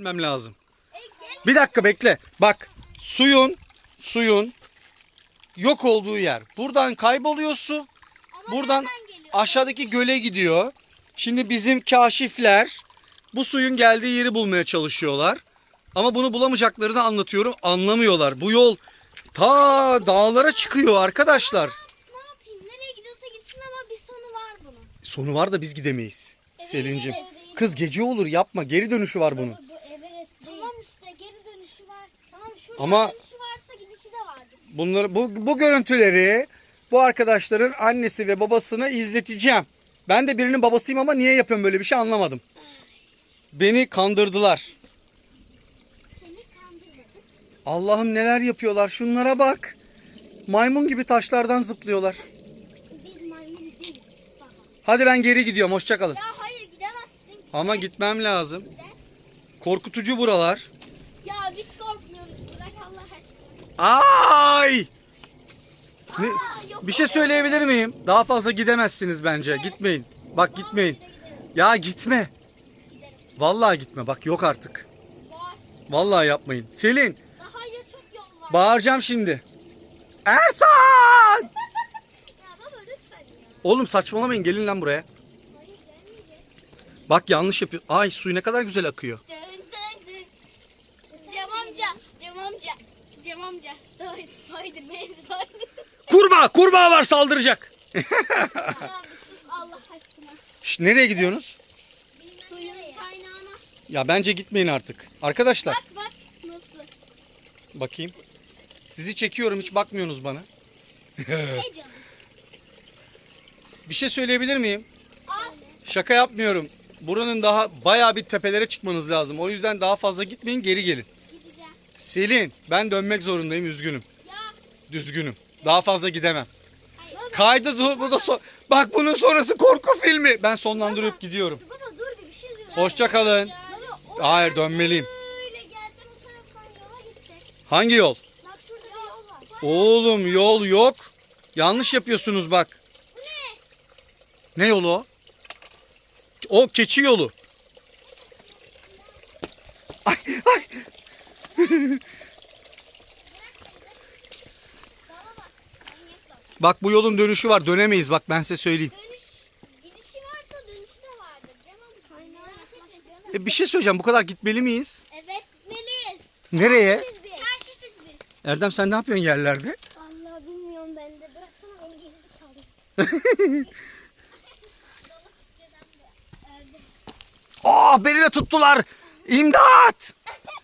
Gelmem lazım. Bir dakika bekle. Bak suyun suyun yok olduğu yer. Buradan kayboluyor su. Buradan aşağıdaki göle gidiyor. Şimdi bizim kaşifler bu suyun geldiği yeri bulmaya çalışıyorlar. Ama bunu bulamayacaklarını anlatıyorum. Anlamıyorlar. Bu yol ta dağlara çıkıyor arkadaşlar. Ne yapayım? Nereye gidiyorsa gitsin ama bir sonu var bunun. Sonu var da biz gidemeyiz. Selin'cim. Kız gece olur yapma. Geri dönüşü var bunun. Bu Everest Tamam işte geri dönüşü var. Tamam şurada Ama- dönüşü varsa gidişi de vardır. Bunları bu, bu görüntüleri bu arkadaşların annesi ve babasına izleteceğim. Ben de birinin babasıyım ama niye yapıyorum böyle bir şey anlamadım. Beni kandırdılar. Seni. Allah'ım neler yapıyorlar şunlara bak. Maymun gibi taşlardan zıplıyorlar. Biz maymun değiliz baba. Hadi ben geri gidiyorum hoşça kalın. Ya hayır gidemezsin. Ama gitmem lazım. Korkutucu buralar. Ya biz korkmuyoruz. Bırak Allah aşkına. Ay! Ne- bir şey söyleyebilir miyim? Daha fazla gidemezsiniz bence. Gitmeyin. Bak gitmeyin. Ya gitme. Vallahi gitme. Bak yok artık. Vallahi yapmayın. Selin, bağıracağım şimdi. Ersan! Oğlum saçmalamayın. Gelin lan buraya. Bak yanlış yapıyor. Ay suyu ne kadar güzel akıyor. Cem amca. Cem amca. Cem amca. Spider, Spiderman, Spider. Kurbağa, kurbağa var saldıracak. Abi sus Allah aşkına. Şş, nereye gidiyorsunuz? Suyun kaynağına. Ya bence gitmeyin artık. Arkadaşlar Bak bak nasıl. bakayım. Sizi çekiyorum hiç bakmıyorsunuz bana. Hey canım. Bir şey söyleyebilir miyim? Al. Şaka yapmıyorum. Buranın daha bayağı bir tepelere çıkmanız lazım. O yüzden daha fazla gitmeyin geri gelin. Selin ben dönmek zorundayım üzgünüm. Ya. Düzgünüm. Daha fazla gidemem. Hayır. Kaydı dur bu da son. Bak bunun sonrası korku filmi. Ben sonlandırıp gidiyorum. Baba dur bir şey söyle. Hoşça kalın. Baba, o Hayır, dönmeliyim. Hangi yol? Bak şurada bir yol var. Oğlum yol yok. Yanlış yapıyorsunuz bak. Bu ne? Ne yolu o? O keçi yolu. Ay ay. Bak. Bu yolun dönüşü var. Dönemeyiz bak ben size söyleyeyim. Dönüş. Gidişi varsa dönüşü de vardır. E, bir şey söyleyeceğim. Bu kadar gitmeli miyiz? Evet gitmeliyiz. Nereye? Biz bir. Kaşifiz biz. Erdem sen ne yapıyorsun yerlerde? Vallahi bilmiyorum ben de. Bıraksana beni geri kaldım. Aa beni de tuttular. İmdat.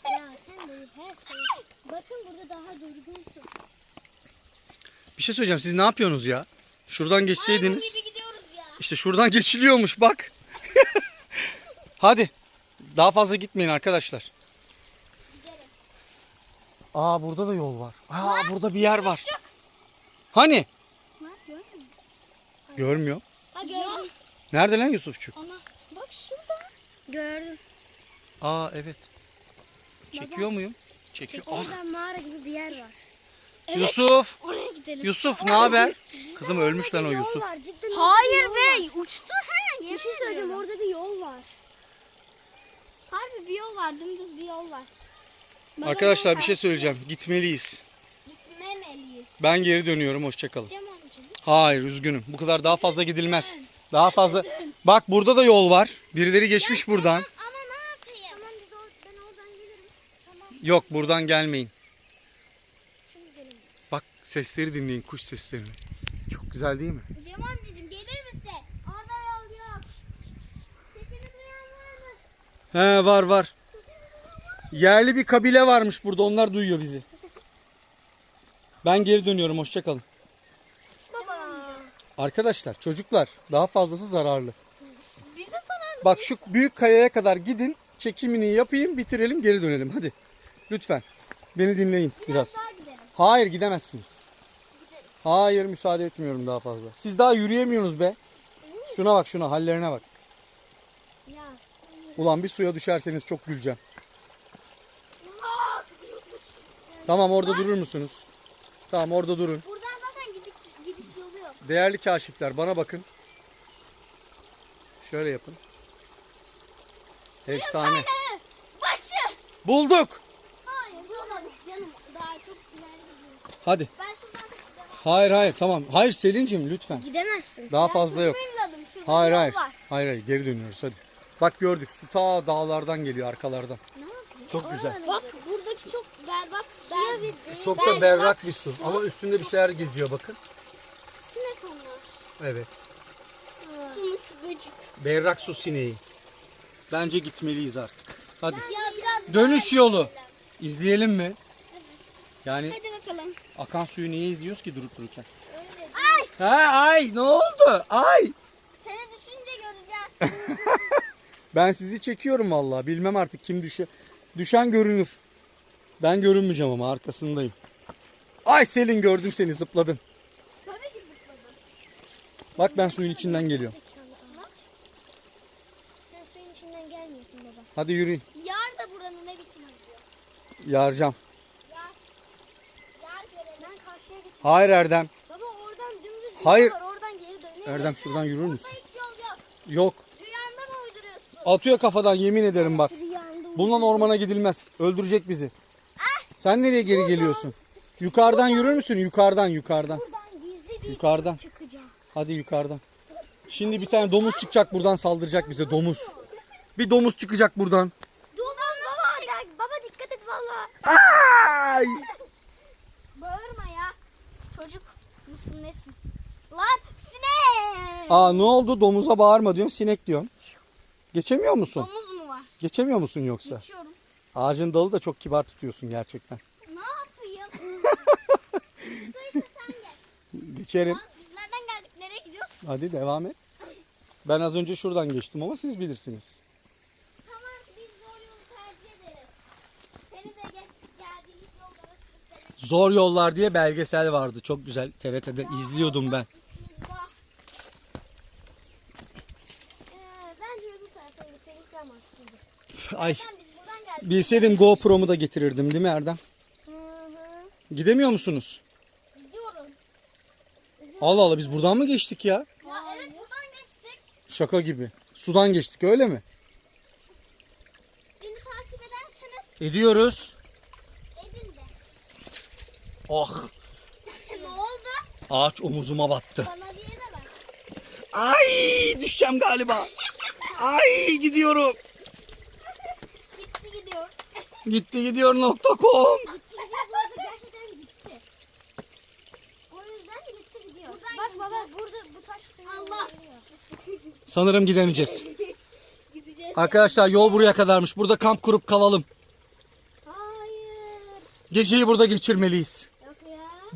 Ya sen de her şey. Bakın burada daha durgunsun. Bir şey söyleyeceğim. Siz ne yapıyorsunuz ya? Şuradan geçseydiniz. Maymun gibi gidiyoruz ya. İşte şuradan geçiliyormuş bak. Hadi. Daha fazla gitmeyin arkadaşlar. Aa burada da yol var. Aa burada bir yer var. Hani? Ne görmüyor musun? Görmüyor. Ha gördüm. Nerede lan Yusufçuk? Ana bak şurada. Gördüm. Aa evet. Çekiyor muyum? Çekiyor. Ah. Orada mağara gibi bir yer var. Yusuf. Oraya gidelim. Yusuf ne haber? Kızım ölmüş lan o Yusuf. Hayır be uçtu he. Bir şey söyleyeceğim orada bir yol var. Harbi bir yol var dümdüz bir yol var. Bana Arkadaşlar yol bir şey var. söyleyeceğim. Gitmeliyiz. Gitmemeliyiz. Ben geri dönüyorum. Hoşçakalın. Cem amca. Hayır üzgünüm. Bu kadar daha fazla gidilmez. Daha fazla. Bak burada da yol var. Birileri geçmiş buradan. Ama ne yapayım? Tamam biz or ben oradan gelirim. Tamam Yok buradan gelmeyin. Bak sesleri dinleyin. Kuş seslerini. Çok güzel değil mi? Cem amcacığım gelir misin? Orada yol yok. Sesini duyan var mı? He var var. Yerli bir kabile varmış burada. Onlar duyuyor bizi. Ben geri dönüyorum. Hoşçakalın. Baba. Arkadaşlar çocuklar daha fazlası zararlı. Bize zarar Bak şu büyük kayaya kadar gidin. Çekimini yapayım bitirelim geri dönelim. Hadi. Lütfen. Beni dinleyin biraz. gidelim. Hayır gidemezsiniz. Hayır müsaade etmiyorum daha fazla. Siz daha yürüyemiyorsunuz be. Şuna bak şuna hallerine bak. Ya. Ulan bir suya düşerseniz çok güleceğim. Tamam orada durur musunuz? Tamam orada durun. Buradan zaten gidiş, gidiş yolu yok. Değerli kaşifler bana bakın. Şöyle yapın. Efsane. Başı. Bulduk. Hayır bulmadık canım. Daha çok ileride gidiyoruz. Hadi. Ben şuradan Hayır hayır tamam. Hayır Selin'cim lütfen. Gidemezsin. Daha fazla yok. Fırladım. Şurada Hayır yol hayır. var. Hayır hayır geri dönüyoruz hadi. Bak gördük su ta dağlardan geliyor arkalardan. Ne yapayım? Çok güzel. Bak buradaki çok berbat. Ber, Çok da berrak bir su ama üstünde bir şeyler geziyor bakın. Sinek onlar. Evet. Sınık böcük. Berrak su sineği. Bence gitmeliyiz artık. Hadi. Ya biraz Dönüş yolu. gidelim. İzleyelim mi? Yani Hadi bakalım. Akan suyu niye izliyoruz ki durup dururken? Ay Ha ay ne oldu? Ay. seni düşünce göreceğiz. Ben sizi çekiyorum vallahi. Bilmem artık kim düşe düşen görünür. Ben görünmeyeceğim ama arkasındayım. Ay Selin gördüm seni zıpladın. Tabii ki zıpladım. Bak ben suyun içinden geliyorum. Sen suyun içinden gelmiyorsun baba. Hadi yürüyün. Yar da buranın ne biçim acıyor. Yaracağım. Yar. Yar görelim. Ben karşıya. Hayır Erdem. Baba oradan dümdüz Hayır. Oradan geri dönüyor. Erdem şuradan yürür müsün? hiç yol yok. Yok. Rüyanda mı uyduruyorsun? Atıyor kafadan yemin ederim bak. Rüyanda Bununla ormana gidilmez. Öldürecek bizi. Sen nereye geri geliyorsun? Yukarıdan yürür müsün? Yukarıdan yukarıdan. Buradan gizli bir Yukarıdan. çıkacağım. Hadi yukarıdan. Şimdi bir tane domuz çıkacak buradan saldıracak bize domuz. Bir domuz çıkacak buradan. Domuz baba, baba dikkat et valla. Ay! Bağırma ya. Çocuk musun nesin? Lan sinek. Aa ne oldu? Domuza bağırma diyorsun, sinek diyorsun. Geçemiyor musun? Domuz mu var? Geçemiyor musun yoksa? Geçiyorum. Ağacın dalı da çok kibar tutuyorsun gerçekten. Ne yapayım? Neyse sen gel. Geçerim. Lan biz nereden geldik? Nereye gidiyoruz? Hadi devam et. Ben az önce şuradan geçtim ama siz bilirsiniz. Tamam biz zor yolu tercih ederiz. Seni de gel, geldiğimiz yollara sürüklerim. Zor Yollar diye belgesel vardı. Çok güzel. TRT'de izliyordum ben. Ay bilseydim GoPro'mu da getirirdim değil mi Erdem? Hı hı. Gidemiyor musunuz? Gidiyorum. Allah Allah biz buradan mı geçtik ya? Ya evet buradan geçtik. Şaka gibi. Sudan geçtik öyle mi? Beni takip ederseniz Ediyoruz. Ah ne oldu? ağaç omuzuma battı. Bana diye de bak. Ay düşeceğim galiba. Ay gidiyorum. Gitti gidiyor. Gitti gidiyor nokta com. Gitti gidiyor. Bu arada gerçekten gitti. O yüzden gitti gidiyor. bak baba burada bu taş Allah. Sanırım gidemeyeceğiz. Gideceğiz. Arkadaşlar yol buraya kadarmış. Burada kamp kurup kalalım. Hayır. Geceyi burada geçirmeliyiz.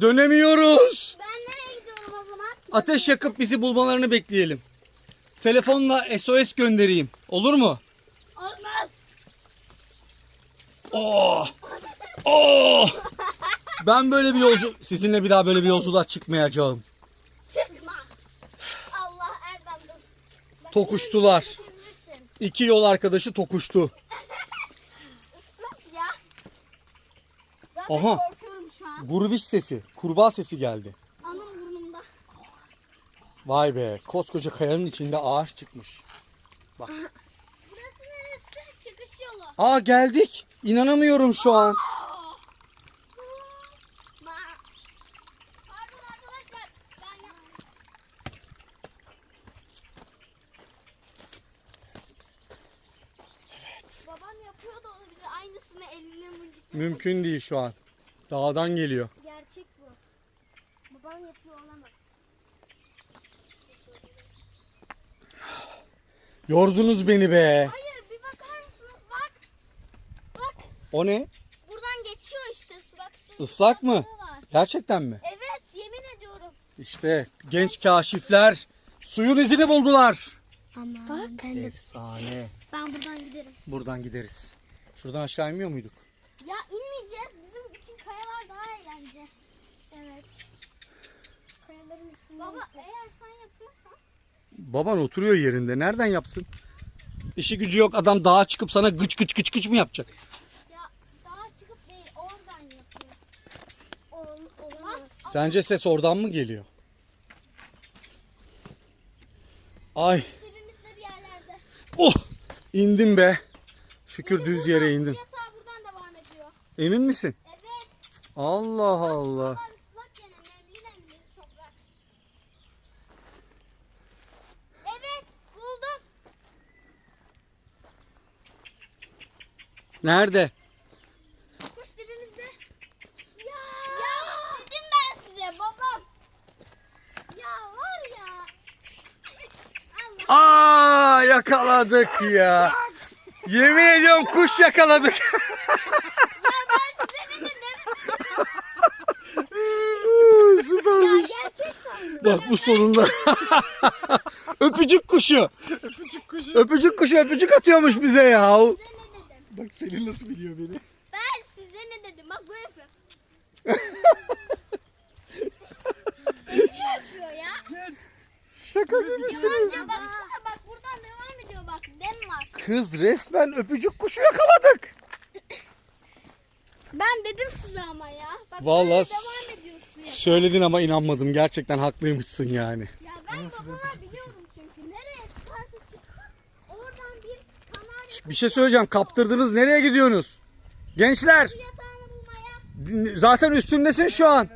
Dönemiyoruz. Ben nereye gidiyorum o zaman? Ateş yakıp bizi bulmalarını bekleyelim. Telefonla SOS göndereyim. Olur mu? Olmaz. Oh! Oh! Ben böyle bir yolcu sizinle bir daha böyle bir yolculuğa çıkmayacağım. Çıkma. Allah Erdem dur. Bak, Tokuştular. İki yol arkadaşı tokuştu. Sus ya. Zaten Aha. Gurubiş sesi, kurbağa sesi geldi. Anam burnumda. Vay be, koskoca kayanın içinde ağaç çıkmış. Burası neresi? Çıkış yolu. Aa geldik. İnanamıyorum şu an. Babam yapıyor da olabilir. Aynısını eline mıncık. Mümkün değil şu an. Dağdan geliyor. Gerçek bu. Babam yapıyor olamaz. Yordunuz beni be. Hayır bir bakar mısınız? Bak. Bak. O ne? Buradan geçiyor işte su. Bak su. Islak mı? Var. Gerçekten mi? Evet yemin ediyorum. İşte genç kaşifler suyun izini buldular. Ama Bak. Efsane. Ben buradan giderim. Buradan gideriz. Şuradan aşağı inmiyor muyduk? Ya inmeyeceğiz. Bizim için kayalar daha eğlence. Evet. Kayaların üstünde. Baba eğer sen yapıyorsan. Baban oturuyor yerinde. Nereden yapsın? İşi gücü yok. Adam dağa çıkıp sana gıç gıç gıç gıç mı yapacak? Ya daha çıkıp değil oradan yapıyor. Ol, olamaz. Sence ses oradan mı geliyor? Ay. Dibimizde bir yerlerde. Oh! indim be. Şükür düz yere indim. Emin misin? Evet. Allah Allah. Var ıslak gene nemli nemli toprak. Evet buldum. Nerede? Kuş dibimizde. Ya. Ya dedim ben size babam. Ya var ya. Aa yakaladık ya. Yemin ediyorum kuş yakaladık. Ya ben size ne dedim? Ya Süpermiş. gerçek sandım. Bak bu sonunda. öpücük kuşu. Öpücük kuşu. Öpücük kuşu öpücük atıyormuş bize ya. Size ne dedim? Bak Selin nasıl biliyor beni. Ben size ne dedim? Bak bu yapıyor. ne yapıyor ya? Şaka gibi. Yalancı baksana bak buradan devam ediyor bak. Dem var. Kız resmen öpücük kuşu yakaladık. Ben dedim size ama ya. Bak Vallahi böyle devam ediyorsun ya. Söyledin ama inanmadım. Gerçekten haklıymışsın yani. Ya ben babama biliyorum çünkü. Nereye çıkarsa çıksın oradan bir kanarya Bir şey söyleyeceğim. Kaptırdınız. Nereye gidiyorsunuz? Gençler. Zaten üstündesin şu an.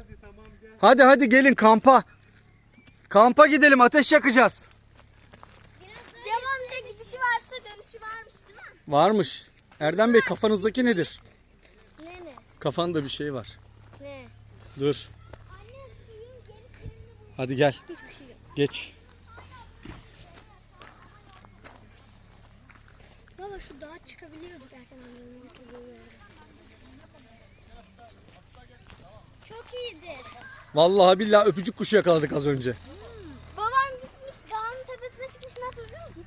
Hadi hadi gelin kampa. Kampa gidelim. Ateş yakacağız. Cem amca gidişi varsa dönüşü varmış değil mi? Varmış. Erdem Bey kafanızdaki nedir? Ne ne? Kafanda bir şey var. Ne? Dur. Hadi gel. Hiçbir şey yok. Geç. Baba şu dağa çıkabiliyorduk Ersen amcanın. Çok iyidir. Vallahi billahi öpücük kuşu yakaladık az önce. Hmm. Babam gitmiş dağın tepesine çıkmış ne yapıyor biliyor musun?